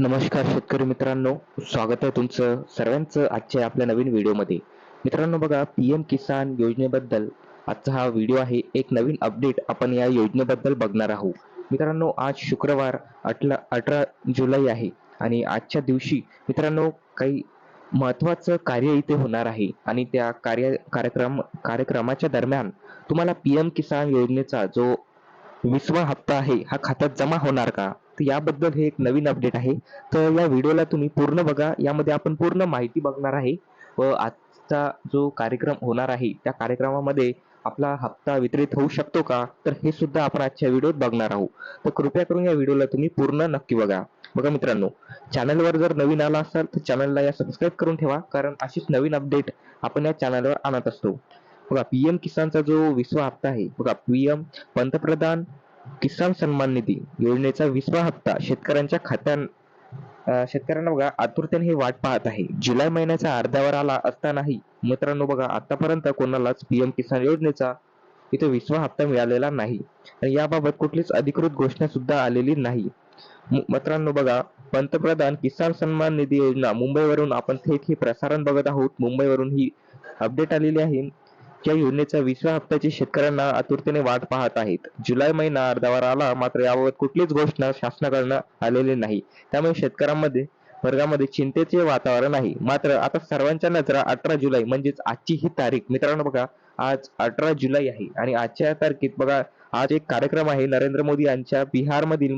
नमस्कार शेतकरी मित्रांनो स्वागत आहे तुमचं सर्वांचं आजच्या आपल्या नवीन व्हिडिओमध्ये. मित्रांनो बघा पी एम किसान योजनेबद्दल आजचा हा व्हिडिओ आहे. एक नवीन अपडेट आपण या योजनेबद्दल बघणार आहोत. मित्रांनो आज शुक्रवार अठरा अठरा जुलै आहे आणि आजच्या दिवशी मित्रांनो काही महत्त्वाचं कार्य इथे होणार आहे आणि त्या कार्य कार्यक्रम कार्यक्रमाच्या दरम्यान तुम्हाला पी एम किसान योजनेचा जो वीसवा हप्ता आहे हा खात्यात जमा होणार का? तर याबद्दल हे एक नवीन अपडेट आहे. तर या व्हिडिओला तुम्ही पूर्ण बघा. यामध्ये आपण पूर्ण माहिती बघणार आहे. व आजचा जो कार्यक्रम होणार आहे त्या कार्यक्रमामध्ये आपला हप्ता वितरित होऊ शकतो का? तर हे सुद्धा आपण आजच्या व्हिडिओत बघणार आहोत. तर कृपया करून या व्हिडिओला तुम्ही पूर्ण नक्की बघा. बघा मित्रांनो चॅनलवर जर नवीन आला असाल तर चॅनलला या सबस्क्राईब करून ठेवा. कारण अशीच नवीन अपडेट आपण या चॅनलवर आणत असतो. बघा पीएम किसानचा जो विसवा हप्ता आहे बघा पीएम पंतप्रधान किसान सन्मान निधी योजनेचा विसवा हप्ता शेतकऱ्यांच्या खात्यां शेतकऱ्यांना बघा आतुरतेने ही वाट पाहत आहे. जुलै महिन्याचा अर्ध्यावर आला असतानाही मित्रांनो बघा आतापर्यंत कोणालाच पीएम किसान योजनेचा इथे विसवा हप्ता मिळालेला नाही. आणि याबाबत कुठलीच अधिकृत घोषणा सुद्धा आलेली नाही. मित्रांनो बघा पंतप्रधान किसान सन्मान निधी योजना मुंबईवरून आपण थेट ही प्रसारण बघत आहोत. मुंबईवरून ही अपडेट आलेली आहे. या योजनेचा विसव्या हप्त्याची शेतकऱ्यांना आतुरतेने वाट पाहत आहेत. जुलै महिना अर्धावर आला मात्र याबाबत कुठलीच घोषणा शासनाकडनं आलेली नाही. त्यामुळे शेतकऱ्यांमध्ये वर्गामध्ये चिंतेचे वातावरण आहे. मात्र आता सर्वांच्या नजरा अठरा जुलै म्हणजेच आजची ही तारीख. मित्रांनो बघा आज अठरा जुलै आहे आणि आजच्या तारखेत बघा आज एक कार्यक्रम आहे नरेंद्र मोदी यांच्या बिहारमधील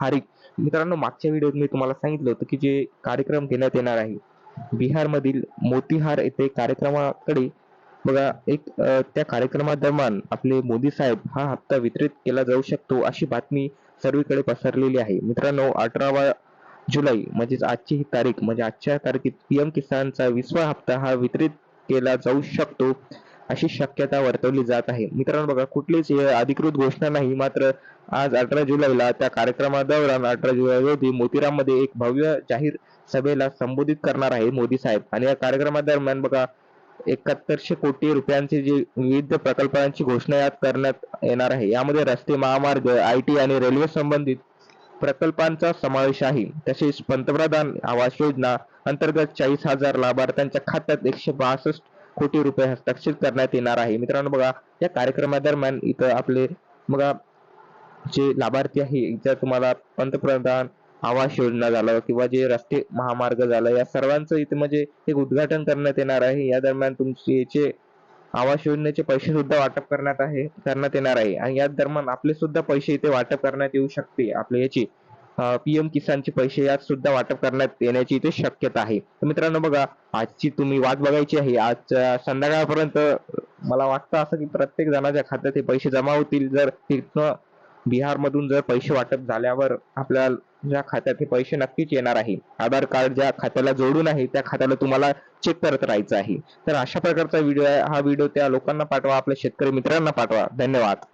हारिक मित्रांनो मागच्या व्हिडिओत मी तुम्हाला सांगितलं होतं की जे कार्यक्रम घेण्यात येणार आहे. बिहारमधील मोतीहार येथे कार्यक्रमाकडे बघा एक अ, त्या कार्यक्रमादरम्यान आपले मोदी साहेब हा हप्ता वितरित केला जाऊ शकतो अशी बातमी सर्वीकडे पसरलेली आहे. मित्रांनो अठरावा जुलै म्हणजेच आजची ही तारीख म्हणजे आजच्या तारखेत पीएम किसानचा विसवा हप्ता हा वितरित केला जाऊ शकतो अशी शक्यता वर्तवली जात आहे. मित्रांनो बघा कुठलीच अधिकृत घोषणा नाही. मात्र आज अठरा जुलैला त्या कार्यक्रमादरम्यान अठरा जुलै रोजी मोतीराममध्ये एक भव्य जाहीर सभेला संबोधित करणार आहे मोदी साहेब. आणि या कार्यक्रमादरम्यान बघा एकाहत्तरशे कोटी रुपयांचे जे विविध प्रकल्पांची घोषणा यात करण्यात येणार आहे. यामध्ये रस्ते महामार्ग आय टी आणि रेल्वे संबंधित प्रकल्पांचा समावेश आहे. तसेच पंतप्रधान आवास योजना अंतर्गत चाळीस हजार लाभार्थ्यांच्या खात्यात एकशे बासष्ट कोटी रुपये हस्ताक्षर करण्यात येणार आहे. मित्रांनो बघा या कार्यक्रमादरम्यान इथं आपले बघा जे लाभार्थी आहे जर तुम्हाला पंतप्रधान आवास योजना झालं किंवा जे रस्ते महामार्ग झालं या सर्वांचं इथे म्हणजे एक उद्घाटन करण्यात येणार आहे. या दरम्यान तुमचे याचे आवास योजनेचे पैसे सुद्धा वाटप करण्यात आहे करण्यात येणार आहे. आणि या दरम्यान आपले सुद्धा पैसे इथे वाटप करण्यात येऊ शकते. आपले याची पीएम किसानचे पैसे यात सुद्धा वाटप करण्यात येण्याची इथे शक्यता आहे. तर मित्रांनो बघा आजची तुम्ही वाट बघायची आहे. आज संध्याकाळपर्यंत मला वाटतं असं की प्रत्येक जणाच्या खात्यात हे पैसे जमा होतील. जर तिथनं बिहारमधून जर पैसे वाटप झाल्यावर आपल्या ज्या खात्यात हे पैसे नक्कीच येणार आहे आधार कार्ड ज्या खात्याला जोडून आहे त्या खात्याला तुम्हाला चेक करत राहायचं आहे. तर अशा प्रकारचा व्हिडिओ आहे. हा व्हिडिओ त्या लोकांना पाठवा आपल्या शेतकरी मित्रांना पाठवा. धन्यवाद.